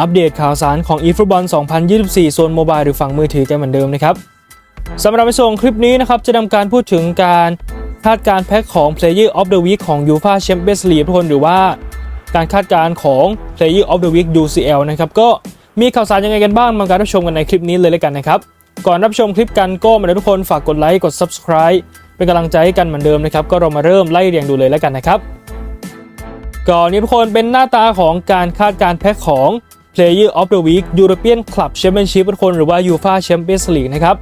อัปเดตข่าวสารของ eFootball 2024 โซนโมบายหรือฝั่งมือถือกันเหมือนเดิมนะครับสำหรับในส่วนคลิปนี้นะครับ จะทำการพูดถึงการคาดการแพ็คของ Player of the Week ของ UEFA Champions League ทุกคนหรือว่าการคาดการณ์ของ Player of the Week UCL นะครับ ก็มีข่าวสารยังไงกันบ้างมาการรับชมกันในคลิปนี้เลยแล้วกันนะครับ ก่อนรับชมคลิปกันก็มาเลยทุกคนฝากกดไลค์กด Subscribe เป็นกำลังใจให้กันเหมือนเดิมนะครับ ก็เรามาเริ่มไล่เรียงดูเลยแล้วกันนะครับก่อนนี้ทุกคนเป็นหน้าตาของการคาดการแพ็คของ Player of the Week European Club Championship ทุกคนหรือว่า UEFA Champions League นะครับ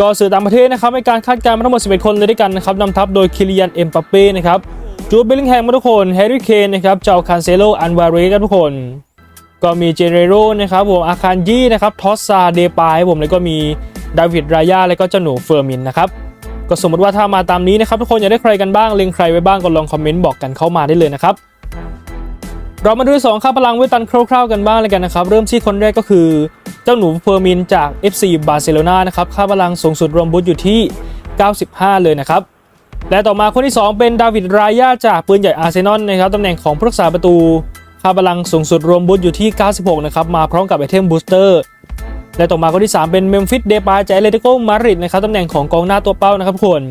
ก็สื่อต่างประเทศนะครับในการคาดการณ์มาทั้งหมด 11 คนเลยด้วยกันนะครับนำทัพโดยคิริยันเอ็มปัปเป้นะครับจูดเบลลิงแฮมทุกคนแฮร์รี่เคนนะครับเจ้าคานเซโลอันวาเรสทุกคน ก็มีเจเนโรนะครับผมอาคารยี่นะครับทอสซาเดปายผมแล้วก็มีดาวิดรายาแล้วก็เจ้าหนูเฟอร์มินนะครับก็สมมติว่าถ้ามาตามนี้นะครับทุกคนอยากได้ใครกันบ้างเล็งใครไว้บ้างก็ลองคอมเมนต์บอกกันเข้ามาได้เลยนะครับ เรามาดูสองค่าพลังเวตันคร่าวๆกันบ้างเลยกันนะครับ เริ่มที่คนแรกก็คือ เจ้าหนูเฟอร์มินจาก FC บาร์เซโลนานะครับค่าพลังสูงสุดรวมบุตอยู่ที่ 95 เลยนะครับ และต่อมาคนที่ 2 เป็นดาวิดรายาจากปืนใหญ่อาร์เซนอลนะครับตำแหน่งของผู้รักษาประตู ค่าพลังสูงสุดรวมบุตอยู่ที่ 96 นะครับมาพร้อมกับไอเทมบูสเตอร์และต่อมาคนที่ 3 เป็นเมมฟิสเดปาจากเอเลติโกมาริดนะครับตำแหน่งของกองหน้าตัวเป้านะครับทุกคน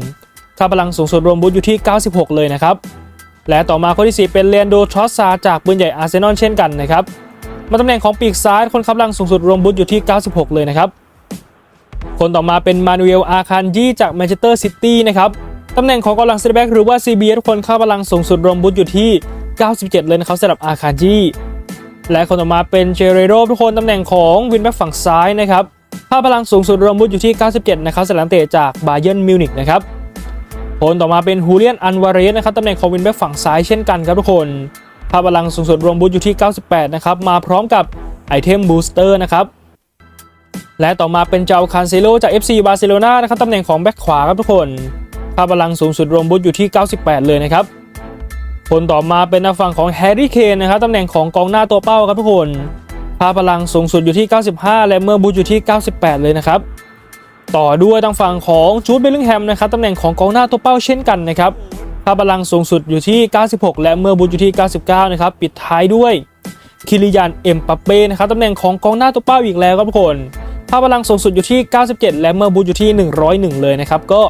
ค่าพลังสูงสุดรวมบุตอยู่ที่ 96 เลยนะครับ และต่อมาคนที่ 4 เป็นเลนโดทรอสซาจากปืนใหญ่อาร์เซนอลเช่นกันนะครับ มาตำแหน่งของปีกซ้ายคนขับลังสูงสุดรวมบุตอยู่ที่ 96 เลยนะครับ คนต่อมาเป็นมานูเอลอาคารยีจากแมนเชสเตอร์ซิตี้นะครับตำแหน่งของกองหลังเซนแบ็กหรือว่า CB ทุกคนเข้าพลังสูงสุดรวมบุตอยู่ที่ 97 เลยนะครับสำหรับอาคารยีและคนต่อมาเป็นเจเรโรทุกคนตำแหน่งของวินแบ็กฝั่งซ้ายนะครับค่าพลังสูงสุดรวมบุตอยู่ที่ 97 นะครับสำหรับนักเตะจากบาเยิร์นมิวนิกนะครับ คนต่อมาเป็นฮูเลียน อันวาเรสนะครับตำแหน่งของวินแบ็กฝั่งซ้ายเช่นกันครับทุกคนค่าพลังสูงสุดรวมบูทอยู่ที่ 98 นะครับ มาพร้อมกับไอเทมบูสเตอร์นะครับ และต่อมาเป็นเจ้าคานเซโลจาก FC บาร์เซโลนานะครับตำแหน่งของแบ็คขวาครับทุกคนค่าพลังสูงสุดรวมบูทอยู่ที่ 98 เลยนะครับคนต่อมาเป็นฝั่งของแฮร์รี่เคนนะครับตำแหน่งของกองหน้าตัวเป้าครับทุกคนค่าพลังสูงสุดอยู่ที่ 95 และเมื่อบูทอยู่ที่ 98 เลยนะครับ ต่อด้วยทางฝั่งของจูดเบลลิงแฮมนะครับตำแหน่งของกองหน้าตัวเป้าเช่นกันนะครับค่าพลังสูงสุดอยู่ที่ 96 และเมื่อบูทอยู่ที่ 99 นะครับ ปิดท้ายด้วยคิริยันเอ็มปัปเป้นะครับตำแหน่งของกองหน้าตัวเป้าอีกแล้วครับทุกคนค่าพลังสูงสุดอยู่ที่ 97 และเมื่อบูทอยู่ที่ 101 เลยนะครับ ก็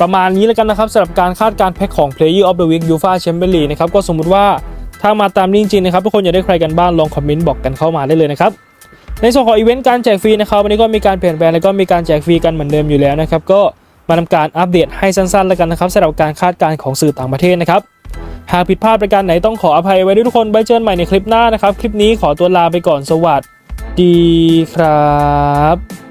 ประมาณนี้แล้วกันนะครับสำหรับการคาดการแพ็คของ Player of the Week UEFA Champions League นะครับก็สมมุติว่าถ้ามาตามนี้จริงๆนะครับทุกคนอยากได้ใครกันบ้างลองคอมเมนต์บอกกันเข้ามาได้เลยนะครับ ในส่วนของอีเวนต์การแจกฟรีนะครับวันนี้ก็มีการเปลี่ยนแปลงแล้วก็มีการแจกฟรีกันเหมือนเดิมอยู่แล้วนะครับก็มาทำการอัปเดตให้สั้นๆ แล้วกันนะครับสำหรับการคาดการณ์ของสื่อต่างประเทศนะครับหากผิดพลาดประการไหนต้องขออภัยไว้ด้วยทุกคนไว้เจอกันใหม่ในคลิปหน้านะครับ คลิปนี้ขอตัวลาไปก่อนสวัสดีครับ